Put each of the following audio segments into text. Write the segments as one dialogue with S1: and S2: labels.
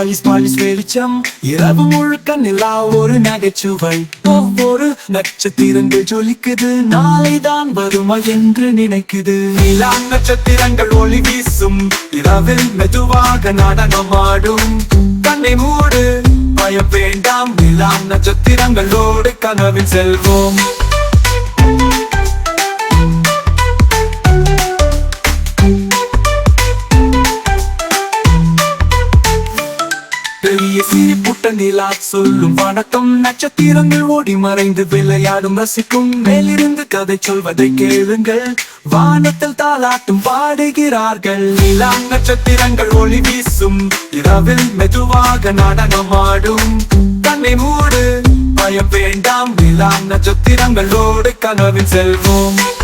S1: பாலிஸ் பாலிஸ் வெளிச்சம். இரவு முழுக்க நிலா ஒரு நகைச்சுவை. ஒவ்வொரு நட்சத்திரங்கள் ஜொலிக்குது. நாளைதான் வருமா என்று நினைக்குது. நிலா நட்சத்திரங்கள் ஒளி வீசும். இரவில் மெதுவாக நடனமாடும் கண்ணை மூடு. பயம் வேண்டாம். நிலா நட்சத்திரங்களோடு கனவில் செல்வோம். சிறி புட்ட நிலா சொல்லும் வணக்கம். நட்சத்திரங்கள் ஓடி மறைந்து விளையாடும் ரசிக்கும். மேலிருந்து கதை சொல்வதை கேளுங்கள். வானத்தில் தாளாட்டும் பாடுகிறார்கள். நிலா நட்சத்திரங்கள் ஒளி வீசும். இரவில் மெதுவாக நடனமாடும் தன்னை மூடு பயம் வேண்டாம். நிலா நட்சத்திரங்களோடு கனவில் செல்வோம்.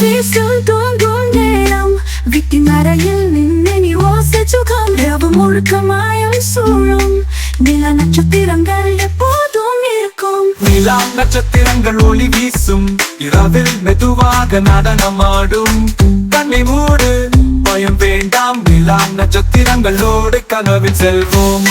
S2: வீசும் தூங்கும் நேரம் விட்டி மறையில் நின்று நீ ஓசை சுகம் இரவு முழுக்க மாயம் சூழும் நில நட்சத்திரங்கள் எப்போதும் இருக்கும்
S1: நிலா நட்சத்திரங்கள் ஒளி வீசும் இரவில் மெதுவாக நடனமாடும் கண்ணை மூடு பயம் வேண்டாம் நிலா நட்சத்திரங்களோடு கனவில் செல்வோம்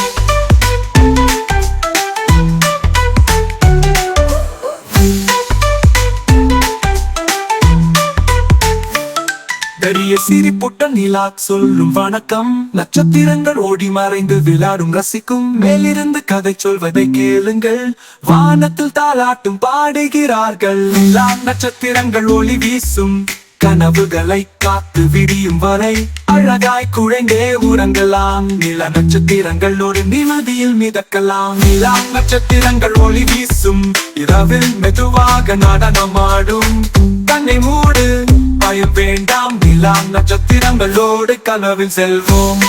S1: கரிய சிரிப்புட்ட நிலா சொல்லும் வணக்கம். நட்சத்திரங்கள் ஓடி மறைந்து விளாடும் ரசிக்கும். மேலிருந்து கதை சொல்வதை கேளுங்கள். வானத்தில் தாளாட்டும் பாடுகிறார்கள். நிலா நட்சத்திரங்கள் ஒளி வீசும். கனவுகளை காத்து விடியும் வரை அழகாய் குழந்தே உறங்கலாம். நில நட்சத்திரங்கள் ஒரு நிமதியில் மிதக்கலாம். நிலா நட்சத்திரங்கள் ஒளி வீசும். இரவில் மெதுவாக நடனமாடும். தன்னை மூடு. பயம் வேண்டாம். நிலாம் நட்சத்திரங்களோடு கனவில் செல்வோம்.